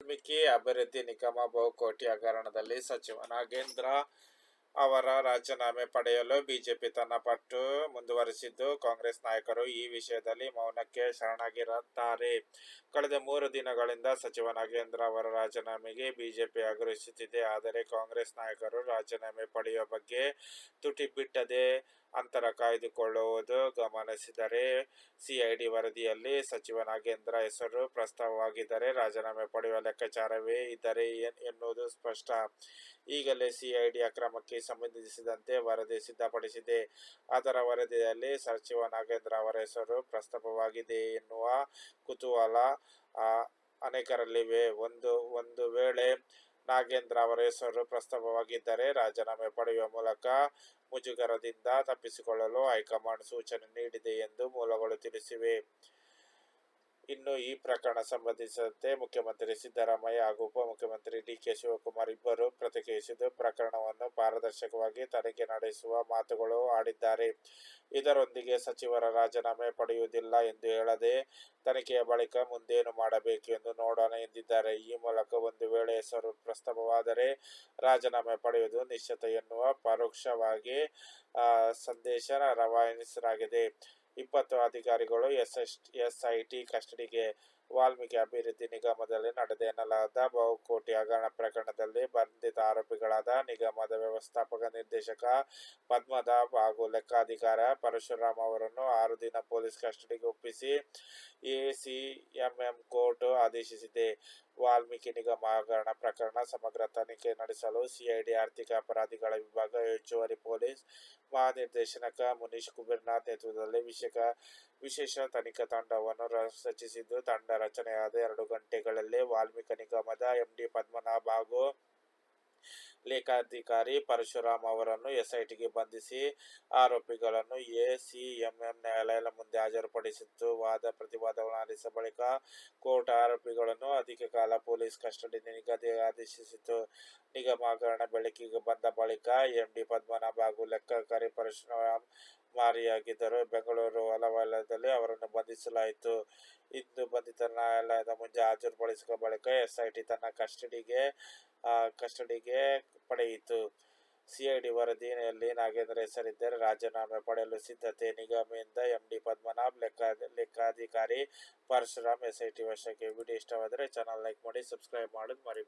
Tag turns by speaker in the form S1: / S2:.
S1: ವಾಲ್ಮೀಕಿ ಅಭಿವೃದ್ಧಿ ನಿಗಮ ಬಹುಕೋಟಿ ಹಗರಣದಲ್ಲಿ ಸಚಿವ ನಾಗೇಂದ್ರ ಅವರ ರಾಜೀನಾಮೆ ಪಡೆಯಲು ಬಿಜೆಪಿ ತನ್ನ ಪಟ್ಟು ಮುಂದುವರಿಸಿದ್ದು, ಕಾಂಗ್ರೆಸ್ ನಾಯಕರು ಈ ವಿಷಯದಲ್ಲಿ ಮೌನಕ್ಕೆ ಶರಣಾಗಿರುತ್ತಾರೆ ಕಳೆದ ಮೂರು ದಿನಗಳಿಂದ ಸಚಿವ ನಾಗೇಂದ್ರ ಅವರ ರಾಜೀನಾಮೆಗೆ ಬಿಜೆಪಿ ಆಗ್ರಹಿಸುತ್ತಿದೆ. ಆದರೆ, ಕಾಂಗ್ರೆಸ್ ನಾಯಕರು ರಾಜೀನಾಮೆ ಪಡೆಯುವ ಬಗ್ಗೆ ತುಟಿ ಬಿಟ್ಟದೇ ಅಂತರ ಕಾಯ್ದುಕೊಳ್ಳುವುದು ಗಮನಿಸಿದರೆ, ಸಿಐಡಿ ವರದಿಯಲ್ಲಿ ಸಚಿವ ನಾಗೇಂದ್ರ ಹೆಸರು ಪ್ರಸ್ತಾವವಾಗಿದ್ದರೆ ರಾಜೀನಾಮೆ ಪಡೆಯುವ ಲೆಕ್ಕಾಚಾರವೇ ಇದ್ದರೆ ಎನ್ನುವುದು ಸ್ಪಷ್ಟ. ಈಗಲೇ ಸಿಐಡಿ ಅಕ್ರಮಕ್ಕೆ ಸಂಬಂಧಿಸಿದಂತೆ ವರದಿ ಸಿದ್ಧಪಡಿಸಿದೆ. ಅದರ ವರದಿಯಲ್ಲಿ ಸಚಿವ ನಾಗೇಂದ್ರ ಅವರ ಹೆಸರು ಪ್ರಸ್ತಾಪವಾಗಿದೆ ಎನ್ನುವ ಕುತೂಹಲ ಅನೇಕರಲ್ಲಿವೆ ಒಂದು ಒಂದು ವೇಳೆ ನಾಗೇಂದ್ರ ಅವರ ಹೆಸರು ಪ್ರಸ್ತಾಪವಾಗಿದ್ದರೆ ರಾಜೀನಾಮೆ ಪಡೆಯುವ ಮೂಲಕ ಮುಜುಗರದಿಂದ ತಪ್ಪಿಸಿಕೊಳ್ಳಲು ಹೈಕಮಾಂಡ್ ಸೂಚನೆ ನೀಡಿದೆ ಎಂದು ಮೂಲಗಳು ತಿಳಿಸಿವೆ. ಇನ್ನು ಈ ಪ್ರಕರಣ ಸಂಬಂಧಿಸಿದಂತೆ ಮುಖ್ಯಮಂತ್ರಿ ಸಿದ್ದರಾಮಯ್ಯ ಹಾಗೂ ಉಪಮುಖ್ಯಮಂತ್ರಿ ಡಿ. ಕೆ. ಶಿವಕುಮಾರ್ ಇಬ್ಬರು ಪ್ರತಿಕ್ರಿಯಿಸಿದ್ದು, ಪ್ರಕರಣವನ್ನು ಪಾರದರ್ಶಕವಾಗಿ ತನಿಖೆ ನಡೆಸುವ ಮಾತುಗಳು ಆಡಿದ್ದಾರೆ. ಇದರೊಂದಿಗೆ ಸಚಿವರ ರಾಜೀನಾಮೆ ಪಡೆಯುವುದಿಲ್ಲ ಎಂದು ಹೇಳದೆ, ತನಿಖೆಯ ಬಳಿಕ ಮುಂದೇನು ಮಾಡಬೇಕು ಎಂದು ನೋಡೋಣ ಎಂದಿದ್ದಾರೆ. ಈ ಮೂಲಕ ಒಂದು ವೇಳೆ ಹೆಸರು ಪ್ರಸ್ತಾಪವಾದರೆ ರಾಜೀನಾಮೆ ಪಡೆಯುವುದು ನಿಶ್ಚಿತ ಎನ್ನುವ ಪರೋಕ್ಷವಾಗಿ ಸಂದೇಶ ರವಾನಿಸಲಾಗಿದೆ. ಇಪ್ಪತ್ತು ಅಧಿಕಾರಿಗಳು ಎಸ್ ಎಸ್ ಐ ಟಿ ಕಸ್ಟಡಿಗೆ ವಾಲ್ಮೀಕಿ ಅಭಿವೃದ್ಧಿ ನಿಗಮದಲ್ಲಿ ನಡೆದ ಎನ್ನಲಾದ ಬಹುಕೋಟಿ ಹಗರಣ ಪ್ರಕರಣದಲ್ಲಿ ಬಂಧಿತ ಆರೋಪಿಗಳಾದ ನಿಗಮದ ವ್ಯವಸ್ಥಾಪಕ ನಿರ್ದೇಶಕ ಪದ್ಮನಾಭ್ ಹಾಗೂ ಲೆಕ್ಕಾಧಿಕಾರ ಪರಶುರಾಮ್ ಅವರನ್ನು ಆರು ದಿನ ಪೊಲೀಸ್ ಕಸ್ಟಡಿಗೆ ಒಪ್ಪಿಸಿ ಎಸಿಎಂಎಂ ಕೋರ್ಟ್ ಆದೇಶಿಸಿದೆ. ವಾಲ್ಮೀಕಿ ನಿಗಮ ಹಗರಣ ಪ್ರಕರಣ ಸಮಗ್ರ ತನಿಖೆ ನಡೆಸಲು ಸಿಐಡಿ ಆರ್ಥಿಕ ಅಪರಾಧಿಗಳ ವಿಭಾಗ ಹೆಚ್ಚುವರಿ ಪೊಲೀಸ್ ಮಹಾನಿರ್ದೇಶಕ ಮುನೀಶ್ ಕುಬೀರ್ನಾಥ್ ನೇತೃತ್ವದಲ್ಲಿ ವಿಶೇಷ ತನಿಖಾ ತಂಡವನ್ನು ರಚಿಸಿದ್ದು, ತಂಡ ರಚನೆಯಾದ ಎರಡು ಗಂಟೆಗಳಲ್ಲೇ ವಾಲ್ಮೀಕಿ ನಿಗಮದ ಎಂಡಿ ಪದ್ಮನಾಭ ಹಾಗೂ ಲೇಖಾಧಿಕಾರಿ ಪರಶುರಾಮ್ ಅವರನ್ನು ಎಸ್ಐಟಿಗೆ ಬಂಧಿಸಿ ಆರೋಪಿಗಳನ್ನು ಎಸಿಎಂಎಂ ನ್ಯಾಯಾಲಯದ ಮುಂದೆ ಹಾಜರುಪಡಿಸಿತ್ತು. ವಾದ-ಪ್ರತಿವಾದಗಳನ್ನು ಆಲಿಸಿದ ಬಳಿಕ ಕೋರ್ಟ್ ಆರೋಪಿಗಳನ್ನು ಅಧಿಕ ಕಾಲ ಪೊಲೀಸ್ ಕಸ್ಟಡಿ ನಿಗದಿ ಆದೇಶಿಸಿತು. ನಿಗಮ ಹಗರಣ ಬೆಳಕಿಗೆ ಬಂದ ಬಳಿಕ ಎಂಡಿ ಪದ್ಮನಾಭ ಹಾಗೂ ಲೆಕ್ಕಾಧಿಕಾರಿ ಪರಶುರಾಮ್ ಮಾಯವಾಗಿದ್ದರು. ಬೆಂಗಳೂರು ಹೊಲವಲಯದಲ್ಲಿ ಅವರನ್ನು ಬಂಧಿಸಲಾಯಿತು. ಇಂದು ಬಂಧಿತ ನ್ಯಾಯಾಲಯದ ಮುಂದೆ ಹಾಜರುಪಡಿಸಿದ ಬಳಿಕ ಎಸ್ಐಟಿ ತನ್ನ ಕಸ್ಟಡಿಗೆ ಕಸ್ಟಡಿಗೆ ಪಡೆಯಿತು. ಸಿಐಡಿ ವರದಿಯಲ್ಲಿ ನಾಗೇಂದ್ರ ಹೆಸರಿದ್ದರೆ ರಾಜೀನಾಮೆ ಪಡೆಯಲು ಸಿದ್ಧತೆ ನಿಗಮದಿಂದ ಎಂಡಿ ಲೆಕ್ಕ ಲೆಕ್ಕಾಧಿಕಾರಿ ಪರಶುರಾಮ್ ಎಸ್ಐಟಿ ವಶಕ್ಕೆ ವಿಡಿಯೋ ಇಷ್ಟವಾದರೆ ಚಾನಲ್ ಲೈಕ್ ಮಾಡಿ, ಸಬ್ಸ್ಕ್ರೈಬ್ ಮಾಡೋದು ಮರಿಬೇಡಿ.